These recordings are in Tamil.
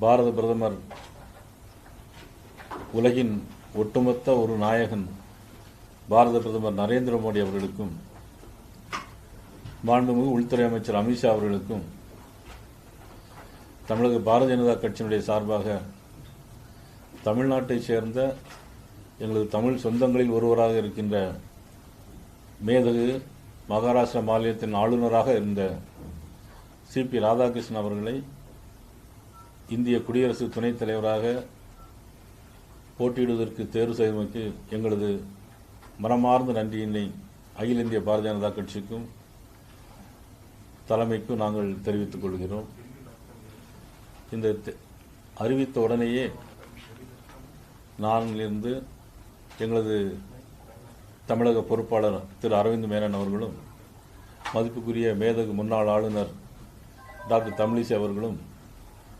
பாரத பிரதமர் உலகின் ஒட்டுமொத்த ஒரு நாயகன் பாரத பிரதமர் நரேந்திர மோடி அவர்களுக்கும் மாண்புமிகு உள்துறை அமைச்சர் அமித்ஷா அவர்களுக்கும் தமிழக பாரதிய ஜனதா கட்சியினுடைய சார்பாக தமிழ்நாட்டைச் சேர்ந்த எங்களது தமிழ் சொந்தங்களில் ஒருவராக இருக்கின்ற மேதகு மகாராஷ்டிரா மாநிலத்தின் ஆளுநராக இருந்த சி பி ராதாகிருஷ்ணன் அவர்களை இந்திய குடியரசு துணைத் தலைவராக போட்டியிடுவதற்கு தேர்வு செய்தமைக்கு எங்களது மனமார்ந்த நன்றியினை அகில இந்திய பாரதிய ஜனதா கட்சிக்கும் தலைமைக்கும் நாங்கள் தெரிவித்துக் கொள்கிறோம். இந்த தெ- அறிவித்த உடனேயே நானிலிருந்து எங்களது தமிழக பொறுப்பாளர் திரு அரவிந்த் மேனன் அவர்களும் மதிப்புக்குரிய மேதகு முன்னாள் ஆளுநர் டாக்டர் தமிழிசை அவர்களும்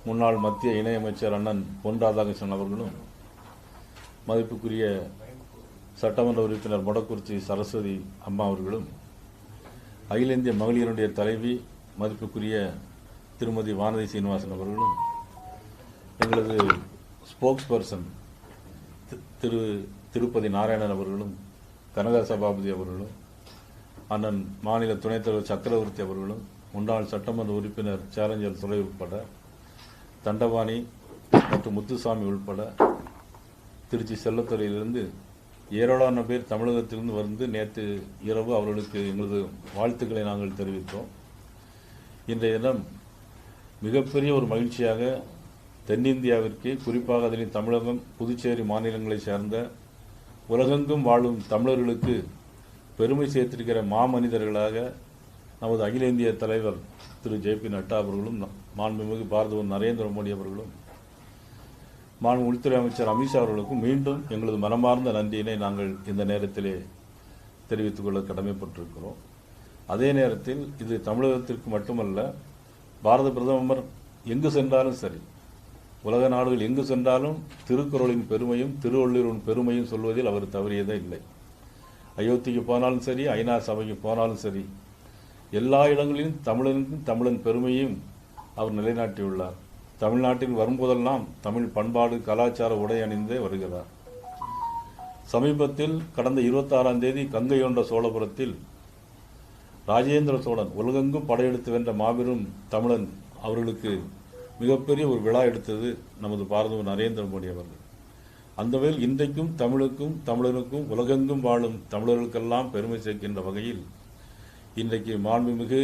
முன்னாள் மத்திய இணையமைச்சர் அண்ணன் பொன் ராதாகிருஷ்ணன் அவர்களும் மதிப்புக்குரிய சட்டமன்ற உறுப்பினர் மொடக்குறிச்சி சரஸ்வதி அம்மா அவர்களும் அகில இந்திய மகளிருடைய தலைவி மதிப்புக்குரிய திருமதி வானதி சீனிவாசன் அவர்களும் எங்களது ஸ்போக்ஸ் பர்சன் திரு திருப்பதி நாராயணன் அவர்களும் கனக சபாபதி அவர்களும் அண்ணன் மாநில துணைத் தலைவர் சக்கரவர்த்தி அவர்களும் முன்னாள் சட்டமன்ற உறுப்பினர் சேலஞ்சர் துறை உட்பட தண்டவாணி மற்றும் முத்துசாமி உள்பட திருச்சி செல்லத்துறையிலிருந்து ஏராளமான பேர் தமிழகத்திலிருந்து வந்து நேற்று இரவு அவர்களுக்கு எங்களது வாழ்த்துக்களை நாங்கள் தெரிவித்தோம். இன்றைய தினம் மிகப்பெரிய ஒரு மகிழ்ச்சியாக தென்னிந்தியாவிற்கு குறிப்பாக அதனின் தமிழகம் புதுச்சேரி மாநிலங்களைச் சேர்ந்த உலகெங்கும் வாழும் தமிழர்களுக்கு பெருமை சேர்த்திருக்கிற மாமனிதர்களாக நமது அகில இந்திய தலைவர் திரு ஜே பி நட்டா அவர்களும் மாண்புமிகு பாரத நரேந்திர மோடி அவர்களும் மாண்பு உள்துறை அமைச்சர் அமித்ஷா அவர்களுக்கும் மீண்டும் எங்களது மனமார்ந்த நன்றியினை நாங்கள் இந்த நேரத்திலே தெரிவித்துக் கொள்ள கடமைப்பட்டிருக்கிறோம். அதே நேரத்தில் இது தமிழகத்திற்கு மட்டுமல்ல பாரத பிரதமர் எங்கு சென்றாலும் சரி உலக நாடுகள் எங்கு சென்றாலும் திருக்குறளின் பெருமையும் திருவள்ளுவரின் பெருமையும் சொல்வதில் அவர் தவறியதே இல்லை. அயோத்திக்கு போனாலும் சரி ஐநா சபைக்கு போனாலும் சரி எல்லா இடங்களிலும் தமிழனுக்கும் தமிழன் பெருமையும் அவர் நிலைநாட்டியுள்ளார். தமிழ்நாட்டில் வரும்போதெல்லாம் தமிழ் பண்பாடு கலாச்சார உடை அணிந்தே வருகிறார். சமீபத்தில் கடந்த இருபத்தாறாம் தேதி கங்கை கொண்ட சோழபுரத்தில் ராஜேந்திர சோழன் உலகெங்கும் படையெடுத்து வென்ற மாபெரும் தமிழன் அவர்களுக்கு மிகப்பெரிய ஒரு விழா எடுத்தது நமது பாரத நரேந்திர மோடி அவர்கள். அந்த வகையில் இன்றைக்கும் தமிழுக்கும் தமிழனுக்கும் உலகெங்கும் வாழும் தமிழர்களுக்கெல்லாம் பெருமை சேர்க்கின்ற வகையில் இன்றைக்கு மாண்புமிகு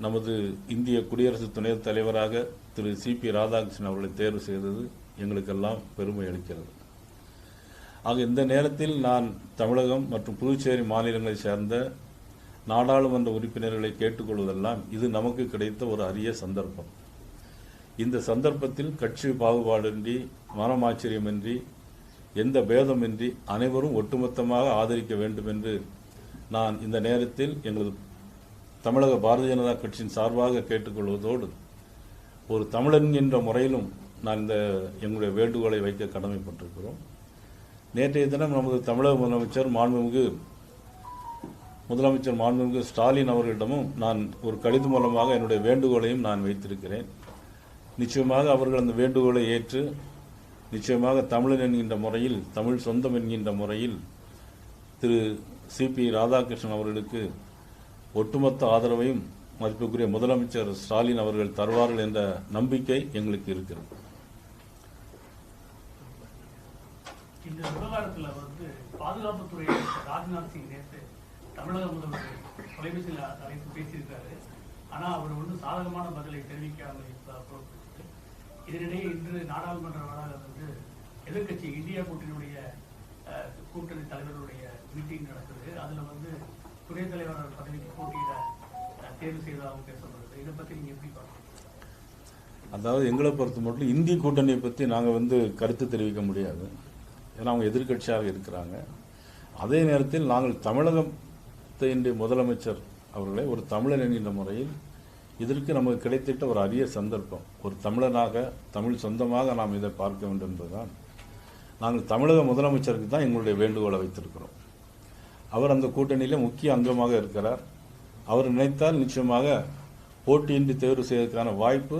நமது இந்திய குடியரசு துணைத் தலைவராக திரு சிபி ராதாகிருஷ்ணன் அவர்களை தேர்வு செய்தது எங்களுக்கெல்லாம் பெருமை அளிக்கிறது. ஆக இந்த நேரத்தில் நான் தமிழகம் மற்றும் புதுச்சேரி மாநிலங்களைச் சேர்ந்த நாடாளுமன்ற உறுப்பினர்களை கேட்டுக்கொள்வதெல்லாம் இது நமக்கு கிடைத்த ஒரு அரிய சந்தர்ப்பம். இந்த சந்தர்ப்பத்தில் கட்சி பாகுபாடின்றி மனமாச்சரியமின்றி எந்த பேதமின்றி அனைவரும் ஒட்டுமொத்தமாக ஆதரிக்க வேண்டும் என்று நான் இந்த நேரத்தில் எங்களது தமிழக பாரதிய ஜனதா கட்சியின் சார்பாக கேட்டுக்கொள்வதோடு ஒரு தமிழன் என்ற முறையிலும் நான் இந்த எங்களுடைய வேண்டுகோளை வைக்க கடமைப்பட்டிருக்கிறோம். நேற்றைய தினம் நமது தமிழக முதலமைச்சர் மாண்புமிகு முதலமைச்சர் மாண்புமிகு ஸ்டாலின் அவர்களிடமும் நான் ஒரு கடிதம் மூலமாக என்னுடைய வேண்டுகோளையும் நான் வைத்திருக்கிறேன். நிச்சயமாக அவர்கள் அந்த வேண்டுகோளை ஏற்று நிச்சயமாக தமிழன் என்கின்ற முறையில் தமிழ் சொந்தம் என்கின்ற முறையில் திரு சிபி ராதாகிருஷ்ணன் அவர்களுக்கு ஒட்டுமொத்த ஆதரவையும் மதிப்புக்குரிய முதலமைச்சர் ஸ்டாலின் அவர்கள் தருவார்கள் என்ற நம்பிக்கை எங்களுக்கு இருக்கிறது. இந்த விவகாரத்தில் வந்து பாதுகாப்புத்துறை ராஜ்நாத் சிங் நேற்று தமிழக முதல்வர் தொலைபேசியில் அழைத்து பேசியிருக்காரு. ஆனா அவர் வந்து சாதகமான பதிலை தெரிவிக்காமல் இருப்பதாக இதனிடையே இன்று நாடாளுமன்ற வளாகம் வந்து எதிர்க்கட்சி இந்தியா கூட்டணியுடைய அஹ், கூட்டணி தலைவர்களுடைய மீட்டிங் நடக்குது. அதுல வந்து துணைத் தலைவர் பதவிக்கு போட்டியிட தேர்வு செய்ததாகவும் பேசப்படுது. இதை பத்தி நீங்க எப்படி பார்க்கணும் அதாவது எங்களை பொறுத்த மட்டும் இந்திய கூட்டணியை பற்றி நாங்கள் வந்து கருத்து தெரிவிக்க முடியாது. ஏன்னா அவங்க எதிர்க்கட்சியாக இருக்கிறாங்க. அதே நேரத்தில் நாங்கள் தமிழகத்தினுடைய முதலமைச்சர் அவர்களை ஒரு தமிழன் என்கின்ற முறையில் இதற்கு நமக்கு கிடைத்திட்ட ஒரு அரிய சந்தர்ப்பம். ஒரு தமிழனாக தமிழ் சொந்தமாக நாம் இதை பார்க்க வேண்டும் என்பதுதான். நாங்கள் தமிழக முதலமைச்சருக்கு தான் எங்களுடைய வேண்டுகோளை வைத்திருக்கிறோம். அவர் அந்த கூட்டணியிலே முக்கிய அங்கமாக இருக்கிறார். அவர் நினைத்தால் நிச்சயமாக போட்டியின்றி தேர்வு செய்வதற்கான வாய்ப்பு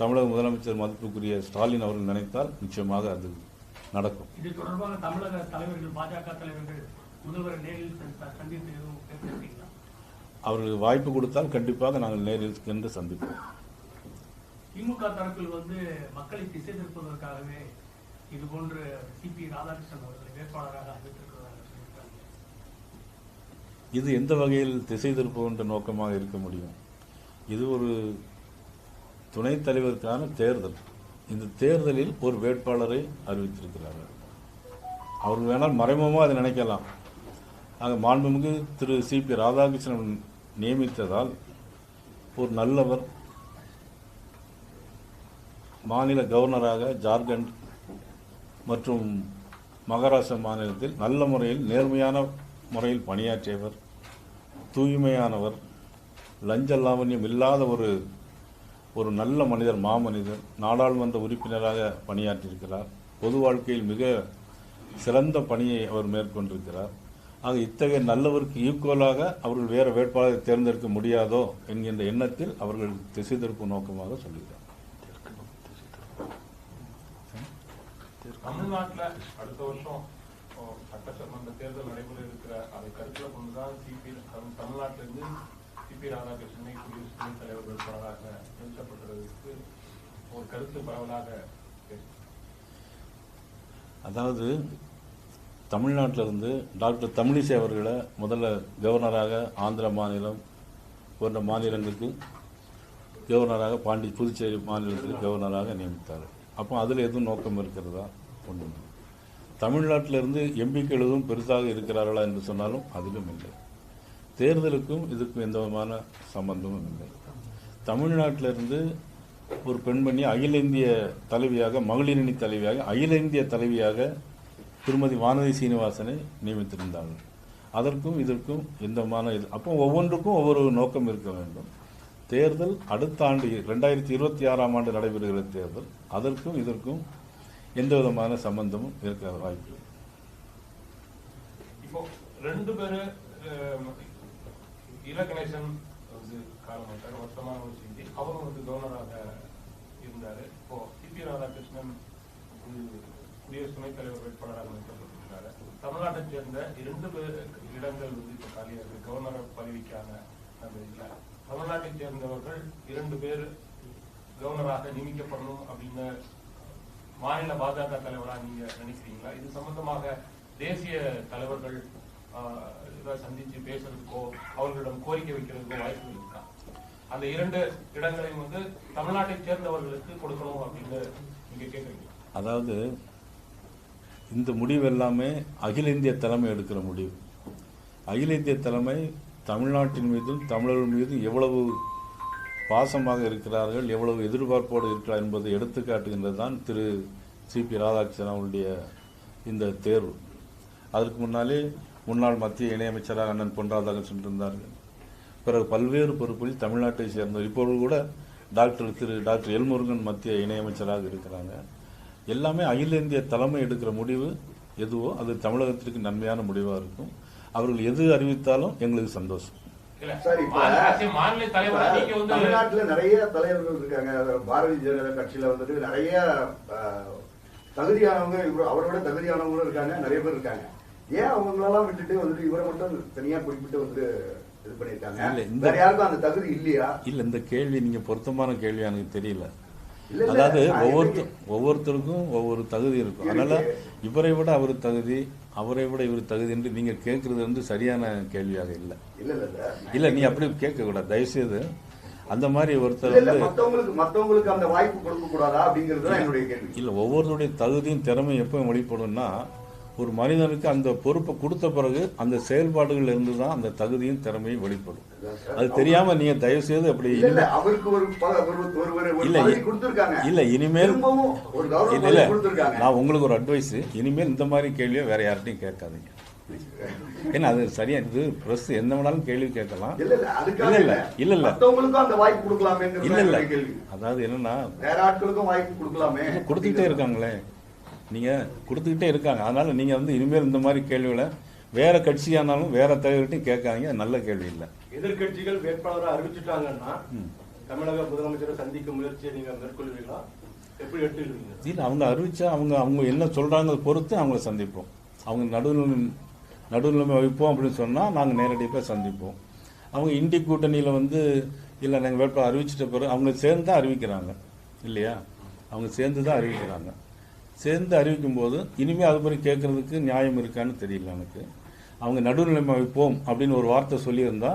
தமிழக முதலமைச்சர் மதிப்புக்குரிய ஸ்டாலின் அவர்கள் நினைத்தால் நிச்சயமாக அது நடக்கும். இது தொடர்பாக தமிழக தலைவர்கள் பாஜக தலைவர்கள் முதல்வரை நேரில் சந்தித்து அவர்களுக்கு வாய்ப்பு கொடுத்தால் கண்டிப்பாக நாங்கள் நேரில் சென்று சந்திப்போம். திமுக தரப்பில் வந்து மக்களை திசை திருப்பதற்காகவே இது போன்று சிபி ராதாகிருஷ்ணன் அவர்களை வேட்பாளராக அறிவித்திருக்கிறதாக சொல்லியிருக்காங்க இது எந்த வகையில் திசை திருப்புகின்ற நோக்கமாக இருக்க முடியும்? இது ஒரு துணைத் தலைவருக்கான தேர்தல். இந்த தேர்தலில் ஒரு வேட்பாளரை அறிவித்திருக்கிறார்கள். அவர் வேணால் மறைமுகமாக அதை நினைக்கலாம். ஆக மாண்புமிகு திரு சிபி ராதாகிருஷ்ணன் நியமித்ததால் ஒரு நல்லவர் மாநில கவர்னராக ஜார்க்கண்ட் மற்றும் மகாராஷ்டிரா மாநிலத்தில் நல்ல முறையில் நேர்மையான முறையில் பணியாற்றியவர் தூய்மையானவர் லஞ்ச லாவண்யம் இல்லாத ஒரு ஒரு நல்ல மனிதர் மாமனிதர் நாடாளுமன்ற உறுப்பினராக பணியாற்றியிருக்கிறார். பொது வாழ்க்கையில் மிக சிறந்த பணியை அவர் மேற்கொண்டிருக்கிறார். ஆக இத்தகைய நல்லவருக்கு ஈக்குவலாக அவர்கள் வேறு வேட்பாளரை தேர்ந்தெடுக்க முடியாதோ என்கின்ற எண்ணத்தில் அவர்கள் திசை திருப்பு நோக்கமாக சொல்லுகிறார் தமிழ்நாட்டில் அடுத்த வருஷம் ஓ, தேர்தல் நடைபெற இருக்கிற அதை கருத்தில் கொண்டுதான் சிபி தமிழ்நாட்டிலிருந்து சிபி ராதாகிருஷ்ணனை குடியரசு துணைத் தலைவர் வேட்பாளராக நிறுத்தப்பட்டதற்கு ஒரு கருத்து பரவலாக அதாவது தமிழ்நாட்டில் இருந்து டாக்டர் தமிழிசை அவர்களை முதல்ல கவர்னராக ஆந்திர மாநிலம் போன்ற மாநிலங்களுக்கு கவர்னராக பாண்டி புதுச்சேரி மாநிலத்துக்கு கவர்னராக நியமித்தார். அப்போ அதில் எதுவும் நோக்கம் இருக்கிறதா? ஒன்று தமிழ்நாட்டிலிருந்து எம்பிக்களும் பெருசாக இருக்கிறார்களா என்று சொன்னாலும் அதிலும் இல்லை. தேர்தலுக்கும் இதுக்கும் எந்த விதமான சம்பந்தமும் இல்லை. தமிழ்நாட்டிலிருந்து ஒரு பெண்மணி அகில இந்திய தலைவியாக மகளிரணி தலைவியாக அகில இந்திய தலைவியாக திருமதி வானதி சீனிவாசனை நியமித்திருந்தார்கள். அதற்கும் இதற்கும் எந்த விதமான இது அப்போ ஒவ்வொன்றுக்கும் ஒவ்வொரு நோக்கம் இருக்க வேண்டும். தேர்தல் அடுத்த ஆண்டு ரெண்டாயிரத்தி இருபத்தி ஆறாம் ஆண்டு நடைபெறுகிற தேர்தல் அதற்கும் இதற்கும் எந்த விதமான சம்பந்தமும் இருக்க வாய்ப்பு. இப்போ ரெண்டு பேரு அஹ், இல கணேசன் வந்து காலமாட்டார் வருத்தமான ஒரு செய்தி அவரும் வந்து கவர்னராக இருந்தாரு. இப்போ சிபி ராதாகிருஷ்ணன் வந்து குடியரசு துணைத் தலைவர் வேட்பாளராக நிறுத்தப்பட்டிருக்கிறாரு தமிழ்நாட்டை சேர்ந்த இரண்டு பேர் இடங்கள் வந்து இப்போ காலியாக இருக்கு கவர்னர் பதவிக்கான அந்த இதுல சேர்ந்தவர்கள் இரண்டு பேர் கவர்னராக நியமிக்கப்படணும் அப்படின்னு மாநில பாஜக தலைவரா நீங்க நினைக்கிறீங்களா? இது சம்பந்தமாக தேசிய தலைவர்கள் இதை சந்திச்சு பேசுறதுக்கோ அவர்களிடம் கோரிக்கை வைக்கிறதுக்கோ வாய்ப்பு இருக்கா? அந்த இரண்டு இடங்களையும் வந்து தமிழ்நாட்டை சேர்ந்தவர்களுக்கு கொடுக்கணும் அப்படின்னு நீங்க கேக்குறீங்க. அதாவது இந்த முடிவு எல்லாமே அகில இந்திய தலைமை எடுக்கிற முடிவு. அகில இந்திய தலைமை தமிழ்நாட்டின் மீதும் தமிழர்கள் மீதும் எவ்வளவு பாசமாக இருக்கிறார்கள் எவ்வளவு எதிர்பார்ப்போடு இருக்கிறார் என்பதை எடுத்துக்காட்டுகின்றது தான் திரு சிபி ராதாகிருஷ்ணன் அவருடைய இந்த தேர்வு. அதற்கு முன்னாலே முன்னாள் மத்திய இணையமைச்சராக அண்ணன் பொன் ராதாகிருஷ்ணன் இருந்தார்கள் பிறகு பல்வேறு பொறுப்புகளில் தமிழ்நாட்டை சேர்ந்தவர். இப்பொழுது கூட டாக்டர் திரு டாக்டர் எல்முருகன் மத்திய இணையமைச்சராக இருக்கிறாங்க. எல்லாமே அகில இந்திய தலைமை எடுக்கிற முடிவு எதுவோ அது தமிழகத்திற்கு நன்மையான முடிவாக இருக்கும். அவர்கள் எது அறிவித்தாலும் எங்களுக்கு சந்தோஷம். சார், இப்ப- தமிழ்நாட்டுல நிறைய தலைவர்கள் இருக்காங்க. பாரதிய ஜனதா கட்சியில வந்துட்டு நிறைய ஆஹ், தகுதியானவங்க இவரு- அவரோட தகுதியானவங்களும் இருக்காங்க. நிறைய பேர் இருக்காங்க. ஏன் அவங்களெல்லாம் விட்டுட்டு வந்துட்டு இவரை மட்டும் தனியா குறிப்பிட்டு வந்து இது பண்ணிருக்காங்க இந்த- வேற யாருக்கும் அந்த தகுதி இல்லையா? இல்ல இந்த கேள்வி நீங்க பொருத்தமான கேள்வி எனக்கு தெரியல. அதாவது ஒவ்வொருத்த ஒவ்வொருத்தருக்கும் ஒவ்வொரு தகுதி இருக்கும். இருக்கு. அதனால இவரை விட அவர் தகுதி அவரை விட இவர் தகுதி என்று நீங்க கேட்கறது வந்து சரியான கேள்வியாக இல்லை. இல்ல நீ அப்படி கேட்க கூடாது. தயவுசெய்து அந்த மாதிரி ஒருத்தர் வந்து மத்தவங்களுக்கு அந்த வாய்ப்பு கொடுக்க கூடாதா அப்படிங்கிறது என்னுடைய கேள்வி. இல்ல ஒவ்வொருத்தருடைய தகுதியும் திறமையும் எப்போ வெளிப்படும்னா ஒரு மனிதனுக்கு அந்த பொறுப்பை கொடுத்த பிறகு அந்த செயல்பாடுகள் இருந்து தான் அந்த தகுதியும் திறமையும் வெளிப்படும். அது தெரியாம நீங்க தயவு செய்து அப்படி இல்ல இல்ல இனிமேல் இல்ல நான் உங்களுக்கு ஒரு அட்வைஸ் இனிமேல் இந்த மாதிரி கேள்வியை வேற யார்ட்டையும் கேட்காதீங்க. ஏன்னா அது சரியா இது பிரஸ் எந்த வேணாலும் கேள்வி கேட்கலாம். இல்ல இல்ல இல்ல, இல்ல, இல்ல, இல்ல. மத்தவங்களுக்கும் அந்த வாய்ப்பு கொடுக்கலாமேங்கிறது இல்ல இல்ல. அதாவது என்னன்னா வேற ஆட்களுக்கும் வாய்ப்பு கொடுக்கலாமே. கொடுத்துக்கிட்டே இருக்காங்களே. நீங்க கொடுத்துக்கிட்டே இருக்காங்க. அதனால நீங்க வந்து இனிமேல் இந்த மாதிரி கேள்விகளை வேற கட்சியானாலும் வேற தலைவர்கிட்டையும் கேட்காதீங்க. நல்ல கேள்வி இல்லை. எதிர்க்கட்சிகள் வேட்பாளரை அறிவிச்சுட்டாங்கன்னா தமிழக முதலமைச்சரை சந்திக்கும் முயற்சியை நீங்க மேற்கொள்வீங்களா எப்படி எடுத்துக்கிறீங்க? இல்லை அவங்க அறிவிச்சா அவங்க அவங்க என்ன சொல்றாங்க பொறுத்து அவங்கள சந்திப்போம். அவங்க நடுநிலை நடுநிலைமை வைப்போம் அப்படின்னு சொன்னால் நாங்கள் நேரடியாக போய் சந்திப்போம். அவங்க இண்டி கூட்டணியில் வந்து இல்லை நாங்கள் வேட்பாளர் அறிவிச்சிட்ட பிறகு அவங்க சேர்ந்து தான் அறிவிக்கிறாங்க. இல்லையா? அவங்க சேர்ந்து தான் அறிவிக்கிறாங்க. சேர்ந்து அறிவிக்கும் போது இனிமேல் அது மாதிரி கேட்குறதுக்கு நியாயம் இருக்கான்னு தெரியல எனக்கு. அவங்க நடுநிலைமை வைப்போம் அப்படின்னு ஒரு வார்த்தை சொல்லியிருந்தா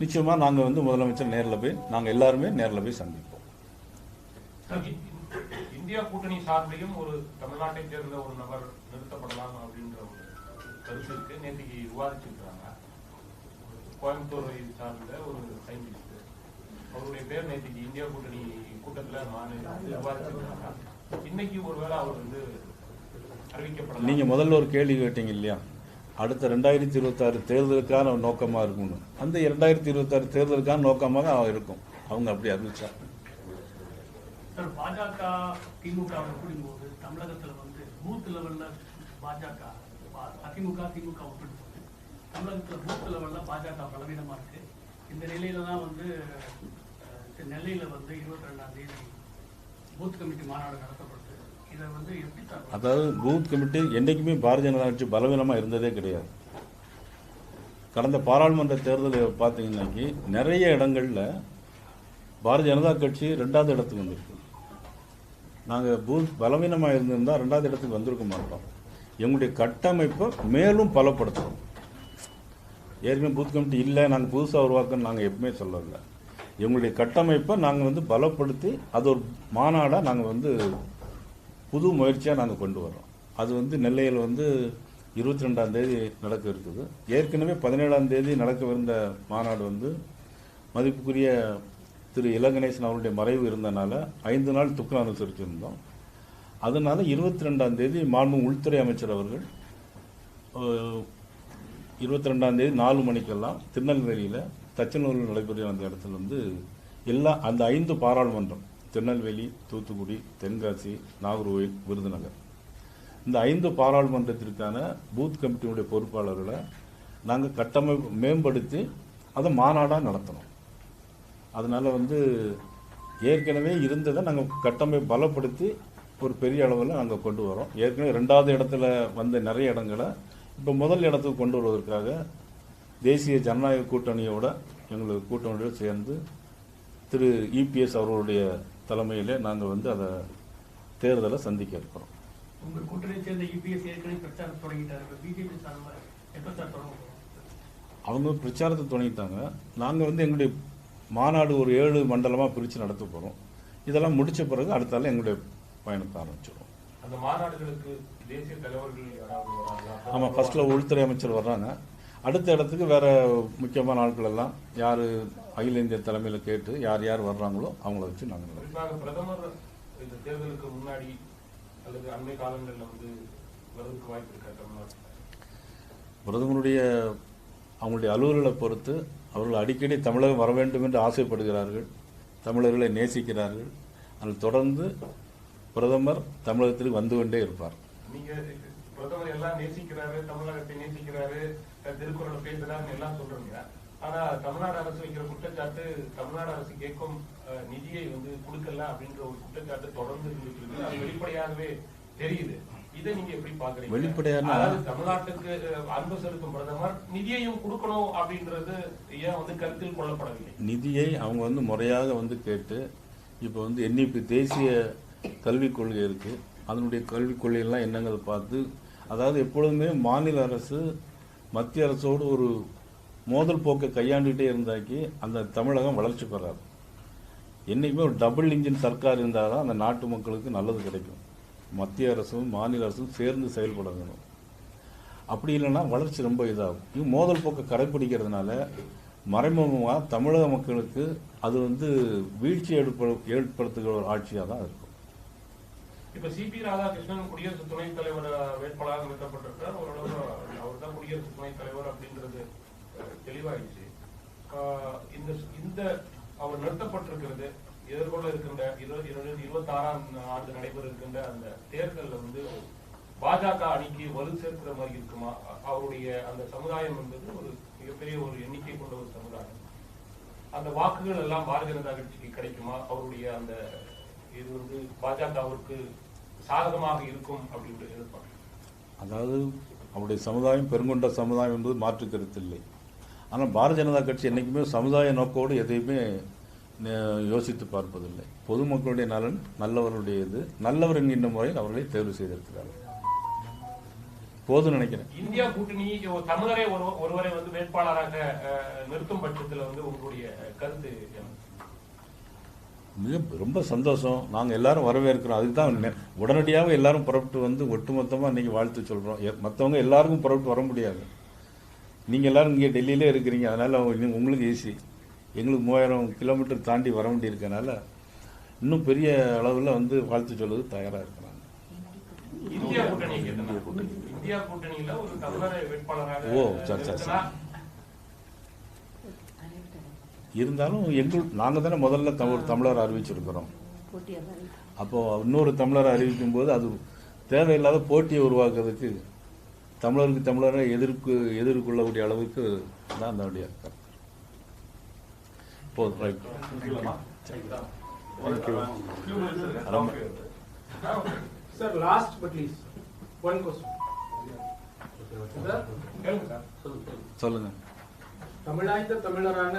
நிச்சயமாக நாங்கள் வந்து முதலமைச்சர் நேரில் போய் நாங்கள் எல்லாருமே நேரில் போய் சந்திப்போம். இந்தியா கூட்டணி சார்பிலையும் ஒரு தமிழ்நாட்டை சேர்ந்த ஒரு நபர் நிறுத்தப்படலாம் அப்படின்ற ஒரு கருத்து இருக்கு. நேற்றுக்கு விவாதிச்சிருக்கிறாங்க. கோயம்புத்தூர் சார்ந்த ஒரு சயின்டிஸ்ட் அவருடைய பேர் நேற்றுக்கு இந்தியா கூட்டணி கூட்டத்தில் மாநில இன்னைக்கு ஒருவேளை அவர் வந்து நீங்கள் முதல்ல ஒரு கேள்வி கேட்டீங்க இல்லையா? அடுத்த ரெண்டாயிரத்தி இருபத்தாறு தேர்தலுக்கான நோக்கமாக இருக்கும்னு அந்த ரெண்டாயிரத்தி இருபத்தாறு தேர்தலுக்கான நோக்கமாக இருக்கும். அவங்க அப்படி அறிவிச்சா. பாஜக திமுக ஒப்பிடும்போது தமிழகத்துல வந்து பூத் லெவல்ல பாஜக அதிமுக திமுக ஒப்பிடும்போது தமிழகத்துல பூத் லெவல்ல பாஜக பலவீனமா இருக்கு. இந்த நிலையில தான் வந்து நெல்லையில வந்து இருபத்தி ரெண்டாம் தேதி பூத் கமிட்டி மாநாடு இதை வந்து எப்படி அதாவது பூத் கமிட்டி என்றைக்குமே பாரதிய ஜனதா கட்சி பலவீனமாக இருந்ததே கிடையாது. கடந்த பாராளுமன்ற தேர்தல் பார்த்தீங்கன்னாக்கி நிறைய இடங்களில் பாரதிய ஜனதா கட்சி ரெண்டாவது இடத்துக்கு வந்திருக்கு. நாங்கள் பூத் பலவீனமாக இருந்திருந்தால் ரெண்டாவது இடத்துக்கு வந்திருக்க மாட்டோம். எங்களுடைய கட்டமைப்பை மேலும் பலப்படுத்துகிறோம் ஏற்கனவே பூத் கமிட்டி இல்லை நாங்கள் புதுசாக உருவாக்கணும் நாங்கள் எப்பவுமே சொல்லலை. எங்களுடைய கட்டமைப்பை நாங்கள் வந்து பலப்படுத்தி அது ஒரு மாநாடாக நாங்கள் வந்து புது முயற்சியாக நாங்கள் கொண்டு வரோம் அது வந்து நெல்லையில் வந்து இருபத்தி ரெண்டாம் தேதி நடக்க இருக்குது. ஏற்கனவே பதினேழாம் தேதி நடக்கவிருந்த மாநாடு வந்து மதிப்புக்குரிய திரு இளங்கணேசன் அவருடைய மறைவு இருந்தனால ஐந்து நாள் துக்கம் அனுசரிச்சிருந்தோம் அதனால் இருபத்தி ரெண்டாம் தேதி மாண்பு உள்துறை அமைச்சர் அவர்கள் இருபத்தி ரெண்டாம் தேதி நாலு மணிக்கெல்லாம் திருநெல்வேலியில் தச்சனூரில் நடைபெறும் அந்த இடத்துல வந்து எல்லா அந்த ஐந்து பாராளுமன்றம் திருநெல்வேலி தூத்துக்குடி தென்காசி நாகர்கோவில் விருதுநகர். இந்த ஐந்து பாராளுமன்றத்திற்கான பூத் கமிட்டியுடைய பொறுப்பாளர்களை நாங்கள் கட்டமைப்பு மேம்படுத்தி அதை மாநாடாக நடத்தணும். அதனால் வந்து ஏற்கனவே இருந்ததை நாங்கள் கட்டமைப்பு பலப்படுத்தி ஒரு பெரிய அளவில் நாங்கள் கொண்டு வரோம். ஏற்கனவே ரெண்டாவது இடத்துல வந்த நிறைய இடங்களை இப்போ முதல் இடத்துக்கு கொண்டு வருவதற்காக தேசிய ஜனநாயக கூட்டணியோட எங்களுக்கு கூட்டணியோட சேர்ந்து திரு இபிஎஸ் அவர்களுடைய தலைமையிலே நாங்கள் வந்து அதை தேர்தலை சந்திக்க இருக்கிறோம். உங்க கூட்டணியை சேர்ந்த இபிஎஸ் ஏற்கனவே பிரச்சாரம் தொடங்கிட்டாரு இப்ப பிஜேபி சார்பில் எப்ப சார் தொடங்க போறோம்? அவங்க பிரச்சாரத்தை தொடங்கிட்டாங்க. நாங்கள் வந்து எங்களுடைய மாநாடு ஒரு ஏழு மண்டலமாக பிரித்து நடத்த போகிறோம் இதெல்லாம் முடிச்ச பிறகு அடுத்தால எங்களுடைய பயணத்தை ஆரம்பிச்சிடுவோம் அந்த மாநாடுகளுக்கு தேசிய தலைவர்கள் யாராவது வராங்களா? ஆமாம் ஃபர்ஸ்ட்ல உள்துறை அமைச்சர் வர்றாங்க. அடுத்த இடத்துக்கு வேற முக்கியமான ஆட்கள் எல்லாம் யார் அகில இந்திய தலைமையில் கேட்டு யார் யார் வர்றாங்களோ அவங்கள வச்சு நாங்கள் பிரதமர் இந்த தேர்தலுக்கு முன்னாடி அல்லது அண்மை காலங்களில் வந்து வருவதற்கு வாய்ப்பு இருக்கா பிரதமருடைய அவங்களுடைய அலுவல்களை பொறுத்து அவர்கள் அடிக்கடி தமிழகம் வர வேண்டும் என்று ஆசைப்படுகிறார்கள் தமிழர்களை நேசிக்கிறார்கள். அதில் தொடர்ந்து பிரதமர் தமிழகத்தில் வந்து கொண்டே இருப்பார். நீங்க பிரதமர் எல்லாம் நேசிக்கிறாரு தமிழகத்தை நேசிக்கிறாரு திருக்குறளை பேசுறாருன்னு எல்லாம் சொல்றீங்க ஆனா தமிழ்நாடு அரசு வைக்கிற குற்றச்சாட்டு தமிழ்நாடு அரசு கேட்கும் நிதியை வந்து கொடுக்கல அப்படின்ற ஒரு குற்றச்சாட்டு தொடர்ந்து இருந்துட்டு இருக்கு. வெளிப்படையாகவே தெரியுது. இதை நீங்க எப்படி பாக்குறீங்க வெளிப்படையான- அதாவது தமிழ்நாட்டுக்கு அன்பு செலுத்தும் பிரதமர் நிதியையும் கொடுக்கணும் அப்படின்றது ஏன் வந்து கருத்தில் கொள்ளப்படவில்லை? நிதியை அவங்க வந்து முறையாக வந்து கேட்டு இப்போ வந்து என்இபி தேசிய கல்விக் கொள்கை இருக்கு. அதனுடைய கல்விக் கொள்கையெல்லாம் என்னங்கிறத பார்த்து அதாவது எப்பொழுதுமே மாநில அரசு மத்திய அரசோடு ஒரு மோதல் போக்கை கையாண்டுகிட்டே இருந்தாக்கி அந்த தமிழகம் வளர்ச்சி பெறாது. என்றைக்குமே ஒரு டபுள் இன்ஜின் சர்க்கார் இருந்தால் தான் அந்த நாட்டு மக்களுக்கு நல்லது கிடைக்கும். மத்திய அரசும் மாநில அரசும் சேர்ந்து செயல்படணும். அப்படி இல்லைன்னா வளர்ச்சி ரொம்ப இதாகும். இது மோதல் போக்கை கடைப்பிடிக்கிறதுனால மறைமுகமாக தமிழக மக்களுக்கு அது வந்து வீழ்ச்சி ஏற்படு ஏற்படுத்துகிற ஒரு ஆட்சியாக தான் இருக்கும் இப்ப சிபி ராதாகிருஷ்ணன் குடியரசு துணைத் தலைவர் வேட்பாளராக நிறுத்தப்பட்டிருக்கிறார் ஓரளவு அவர் தான் குடியரசு துணைத் தலைவர் அப்படின்றது தெளிவாயிடுச்சு. ஆஹ், இந்த இந்த அவர் நிறுத்தப்பட்டிருக்கிறது எதிர்கொள்ள இருக்கின்ற இருபது இருபத்தி ஆறாம் ஆண்டு நடைபெற இருக்கின்ற அந்த தேர்தலில் வந்து பாஜக அணிக்கு வலு சேர்க்கிற மாதிரி இருக்குமா? அவருடைய அந்த சமுதாயம் என்பது ஒரு மிகப்பெரிய ஒரு எண்ணிக்கை கொண்ட ஒரு சமுதாயம். அந்த வாக்குகள் எல்லாம் பாரதிய ஜனதா கட்சிக்கு கிடைக்குமா? அவருடைய அந்த இது வந்து பாஜகவிற்கு சாதகமாக இருக்கும் அப்படின்னு எதிர்பார்க்கிறேன் அதாவது அவருடைய சமுதாயம் பெருங்கொண்ட சமுதாயம் என்பது மாற்று கருத்தில்லை. ஆனால் பாரதிய ஜனதா கட்சி என்றைக்குமே சமுதாய நோக்கோடு எதையுமே யோசித்து பார்ப்பதில்லை. பொதுமக்களுடைய நலன் நல்லவர்களுடைய இது நல்லவர் என்கின்ற முறையில் அவர்களை தேர்வு செய்திருக்கிறார்கள். போதும் நினைக்கிறேன். இந்தியா கூட்டணி தமிழரை ஒரு ஒருவரை வந்து வேட்பாளராக நிறுத்தும் பட்சத்துல வந்து உங்களுடைய கருத்து? மிக ரொம்ப சந்தோஷம். நாங்கள் எல்லாரும் வரவேற்கிறோம். அதுக்கு தான் உடனடியாக எல்லாரும் புறப்பட்டு வந்து ஒட்டுமொத்தமாக இன்னைக்கு வாழ்த்து சொல்கிறோம் மற்றவங்க எல்லாருக்கும் புறப்பட்டு வர முடியாது. நீங்கள் எல்லாரும் இங்கே டெல்லியிலே இருக்கிறீங்க. அதனால் உங்களுக்கு ஈஸி எங்களுக்கு மூவாயிரம் கிலோமீட்டர் தாண்டி வர வேண்டியிருக்கனால இன்னும் பெரிய அளவில் வந்து வாழ்த்து சொல்வது தயாராக இருக்கிறாங்க. ஓ, சரி, சரி, சரி. இருந்தாலும் எங்கள் நாங்கள் தானே முதல்ல த- ஒரு தமிழர் அறிவிச்சிருக்கிறோம். அப்போ இன்னொரு தமிழரை அறிவிக்கும் போது அது தேவையில்லாத போட்டியை உருவாக்குறதுக்கு தமிழருக்கு தமிழரை எதிர்க்கு எதிர்கொள்ளக்கூடிய அளவுக்கு தான் அதனுடைய கருத்து போதும் ரைட் சார் சொல்லுங்க. தமிழாய்ந்த தமிழரான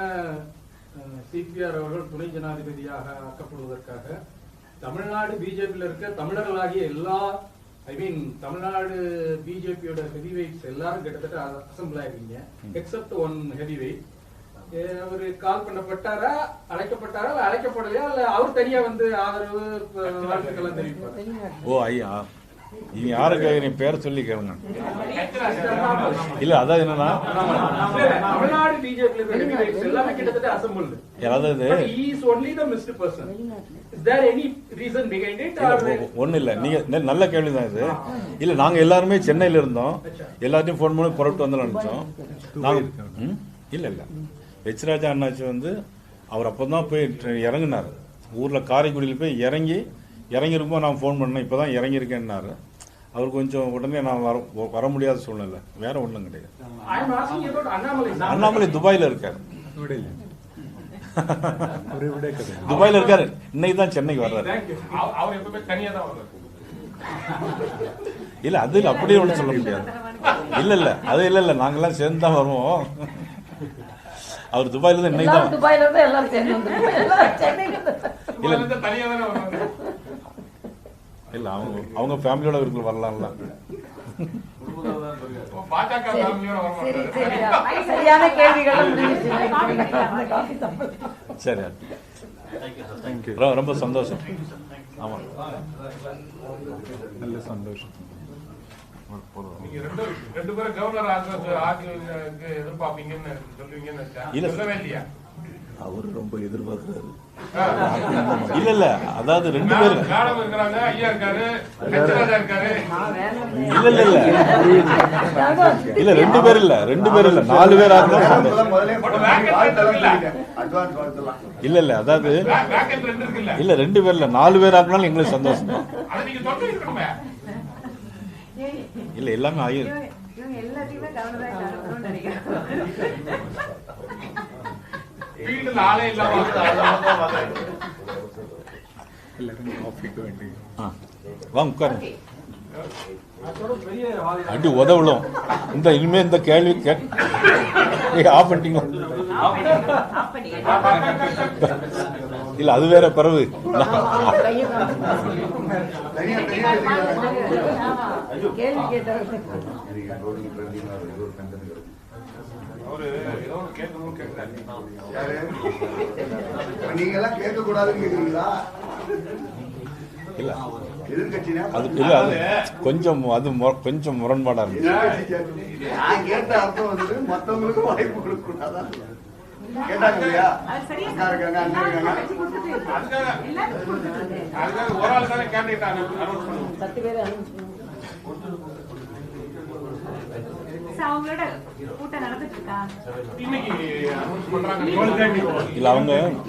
சிபிஆர் அவர்கள் துணை ஜனாதிபதியாக ஆக்கப்படுவதற்காக தமிழ்நாடு பிஜேபியில் இருக்க தமிழர்களாகிய எல்லா ஐ மீன் தமிழ்நாடு பிஜேபியோட ஹெவி வெயிட்ஸ் எல்லாரும் கிட்டத்தட்ட அசம்பிள் ஆயிருக்கீங்க எக்ஸப்ட் ஒன் ஹெவி வெயிட் அவரு கால் பண்ணப்பட்டாரா அழைக்கப்பட்டாரா இல்ல அழைக்கப்படலையா இல்ல அவர் தனியா வந்து ஆதரவு வாழ்த்துக்கள்லாம் தெரிவிப்பாரு? ஓ ஐயா. நீங்க யாரை கேட்குறீங்க பேரை சொல்லி கேளுங்க. இல்ல என்னன்னா அதாவது But he is only the missed person. Is there any reason behind it? இல்ல, Or ஒ- ஒண்ணும் இல்ல. நீங்க நெ- நல்ல கேள்வி தான் இது. இல்ல நாங்க எல்லாருமே சென்னையில இருந்தோம். எல்லாத்தையும் ஃபோன் பண்ணி புறப்பட்டு வந்து நினைச்சோம். நாங்க ம்? இல்ல இல்ல. எச் ராஜா அண்ணாச்சி வந்து அவர் அப்பதான் போய் ட்ரெ- இறங்குனாரு. ஊர்ல காரைக்குடியில் போய் இறங்கி இறங்கிருக்கும்போது நான் ஃபோன் பண்ணேன். இப்பதான் இறங்கியிருக்கேன்னாரு. அவர் கொஞ்சம் உடனே நான் வர வர முடியாத சூழ்நிலை. வேற ஒண்ணும் கிடையாது. அண்ணாமலை துபாயில இருக்காரு. துபாயில இருக்காரு. இன்னைக்கு தான் சென்னைக்கு வர்றாரு. தான் இல்ல அது இல்ல, அப்படியே ஒன்றும் சொல்ல முடியாது. இல்ல இல்ல அது இல்ல இல்ல நாங்கெல்லாம் சேர்ந்து தான் வருவோம். அவர் துபாயில இருந்து இன்னைக்கு எல்லாரும் தான் துபாயில இல்ல அவங்க அவங்க ஃபேமிலியோட இவர்கள் வரலாம்ல சரி. ரொம்ப- ரொம்ப சந்தோஷம். ஆமா. நல்ல சந்தோஷம். நீங்க ரெண்டு ரெண்டு பேரும் கவர்னர் ஆகிறது எதிர்பார்ப்பீங்கன்னு சொல்லுவீங்கன்னு அவர் ரொம்ப எதிர்பார்க்கிறாரு. இல்ல இல்ல அதாவது ரெண்டு பேரும். இல்ல இல்ல இல்ல இல்ல ரெண்டு பேர் இல்ல ரெண்டு பேர் இல்ல நாலு பேர் இல்ல இல்ல அதாவது வேக்கன்ட் ரெண்டு இருக்குல்ல. இல்ல ரெண்டு பேர் இல்ல நாலு பேர் ஆகினாலும் எங்களுக்கு சந்தோஷம். இல்ல எல்லாமே ஆகி இவங்க எல்லாத்தையுமே கவர்னரா கலக்கணும்னு நினைக்கிறேன் ஃபீல்டுல ஆளே இல்லாம ஆ வாங்க உட்காருங்க அடி உதவலும் இந்த இனிமே இந்த கேள்வி கேட் ஆஃப் பண்ணிட்டீங்க இல்ல அது வேற பிறகு. கேள்வி கேட்டவர்கள் அவரு ஏதோ ஒன்று கேட்கணும்னு கேட்கிறாரு. யாரு? நீங்க எல்லாம் கேட்க கூடாதுன்னு கேக்குறீங்களா இல்ல. எதிர்கட்சினா அது இல்ல அது கொஞ்சம் அது கொஞ்சம் முரண்பாடா இருக்கு. நான் கேட்ட அர்த்தம் வந்து மத்தவங்களுக்கும் வாய்ப்பு கொடுக்க கூடாதா கேட்டாங்க இல்லையா? அக்கா இருக்காங்க ஒரு ஆள் தானே கேண்டிடேட் பத்து பேர் அவங்களோட கூட்டம் நடந்துட்டு இருக்கா இல்ல அவங்க